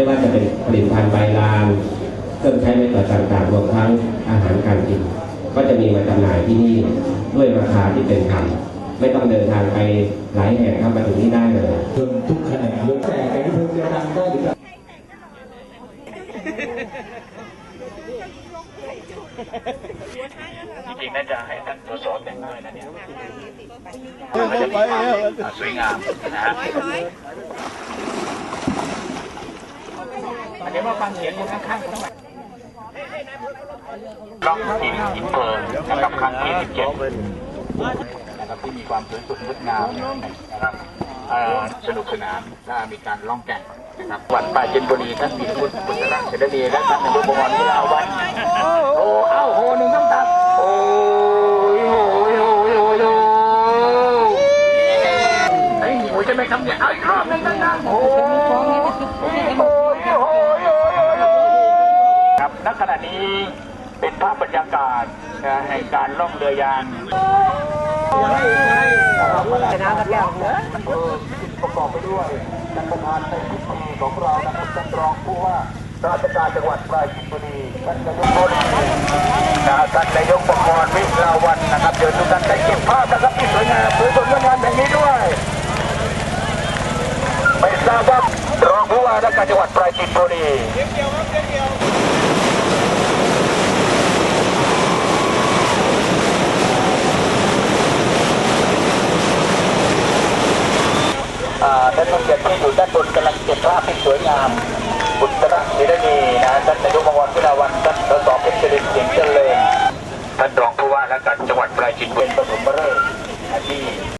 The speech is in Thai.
ลิตภัณฑ์ใบลานเครื่องใช้ไม้ต่อยต่างๆรวมทั้งอาหารการกิน ก็จะมีมาจำหน่ายที่นี่ด้วยราคาที่เป็นธรรมไม่ต้องเดินทางไปหลายแห่งครับมาถึงนี่ได้เลยจนทุกแขนงโดยแต่ไก่ที่เพิ่งจะดังได้หรือเปล่าจริงๆน่าจะให้ท่านสสแต่งด้วยนะเนี่ยเออไปแล้วอ่าสวยงามนะฮะ อันนี้ว่าฟังเสียงอยู่ข้างๆทั้งหมดล้องอินอินเตอร์นะครับครั้งที่17นะครับที่มีความสวยสดงดงามนะครับสนุกสนานและมีการล่องแก่งนะครับวัดป่าเจนบุรีท่านมีพุทธพุทธรักษ์เสด็จและท่านนายกบวรวิลาวันโอ้เอ้าโหหนึ่งน้ำตาโอ้ยโอ้ยโอ้ยโอ้ยโอ้ยไอ้หมูจะไม่ทำเนี่ยเอาอีกรอบหนึ่งดังๆโอ้ ภาพบรรยากาศนะแห่งการล่องเรือยางน้ำกระแก้วประกอบไปด้วยท่านประธานในพิธีของเรานะครับท่านรองผู้ว่าราชการจังหวัดปราจีนบุรีท่านนายกพลนะท่านนายกประกรณ์วิลาวันนะครับเดี๋ยวทุกท่านได้เก็บภาพนะครับที่สวยงามสวยสดงดงามอย่างนี้ด้วยไม่ทราบว่ารองผู้ว่าราชการจังหวัดปราจีนบุรี อ่าท่านผู้เกียรติที่อยู่ด้านบนกำลังเก็บภาพที่สวยงามบุตรศิรณีนะท่านนายกมงคลพิลาวันท่านสสเพชรเจริญเสียงเจริญท่านรองผู้ว่าราชการจังหวัดปราจีนบุรีปฐมฤกษ์